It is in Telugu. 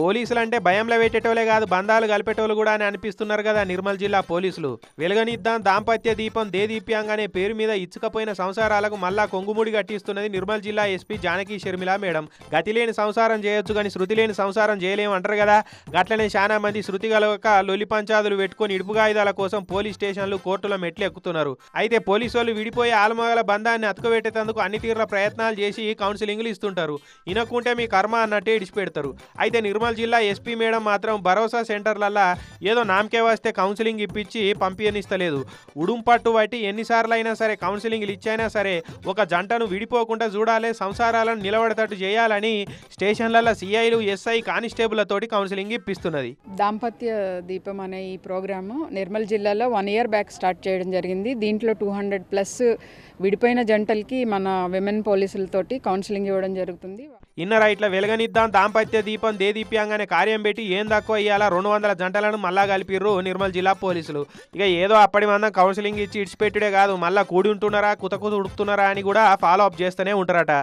పోలీసులు అంటే భయంలో పెట్టేటోలే కాదు బంధాలు కలిపేటోళ్ళు కూడా అని అనిపిస్తున్నారు కదా నిర్మల్ జిల్లా పోలీసులు. వెలుగనిద్దాం దాంపత్య దీపం దేదీప్యాంగ్ అనే పేరు మీద ఇచ్చుకపోయిన సంసారాలకు మళ్ళా కొంగుముడి కట్టిస్తున్నది నిర్మల్ జిల్లా ఎస్పీ జానకి షర్మిల మేడం. గతి లేని సంసారం చేయొచ్చు కానీ శృతి లేని సంసారం చేయలేము అంటారు కదా. గట్లనే చాలా మంది శృతి గలక లొలి పంచాదులు పెట్టుకొని ఇడుపుగాయుధాల కోసం పోలీస్ స్టేషన్లు కోర్టుల మెట్లు ఎక్కుతున్నారు. అయితే పోలీసు వాళ్ళు విడిపోయి ఆలమగల బంధాన్ని అతుకబెట్టేందుకు అన్ని తీర్ల ప్రయత్నాలు చేసి కౌన్సిలింగ్లు ఇస్తుంటారు. ఇనకుంటే మీ కర్మ అన్నట్టే ఇడిచిపెడతారు. అయితే నిర్మల్ జిల్లా ఎస్పీ మేడం మాత్రం భరోసా సెంటర్లల్లా ఏదో నామకే వస్తే కౌన్సిలింగ్ ఇప్పించి పంపియనిస్తలేదు. ఉడుంపట్టు బట్టి ఎన్నిసార్లు అయినా సరే కౌన్సిలింగ్లు ఇచ్చైనా సరే ఒక జంటను విడిపోకుండా చూడాలి సంసారాలను నిలబడేటట్టు చేయాలని స్టేషన్లలో సిఐలు ఎస్ఐ కానిస్టేబుల్లతోటి కౌన్సిలింగ్ ఇప్పిస్తున్నది. దాంపత్య దీపం అనే ఈ ప్రోగ్రాము నిర్మల్ జిల్లాలో వన్ ఇయర్ బ్యాక్ స్టార్ట్ చేయడం జరిగింది. దీంట్లో టూ హండ్రెడ్ ప్లస్ విడిపోయిన జంటలకి మన విమెన్ పోలీసులతోటి కౌన్సిలింగ్ ఇవ్వడం జరుగుతుంది. ఇన్నర్ ఇట్లా వెలగనిద్దాం దాంపత్య దీపం దే అనే కార్యం పెట్టి ఏం తక్కువ ఇయ్యాలా? రెండు వందల జంటలను మళ్ళా కలిపిర్రు నిర్మల్ జిల్లా పోలీసులు. ఇక ఏదో అప్పటి మందం కౌన్సిలింగ్ ఇచ్చి ఇడిచిపెట్టుడే కాదు మళ్ళా కూడి ఉంటున్నారా కుతకుత ఉడుకుతున్నారా అని కూడా ఫాలో అప్ చేస్తూనే ఉంటారట.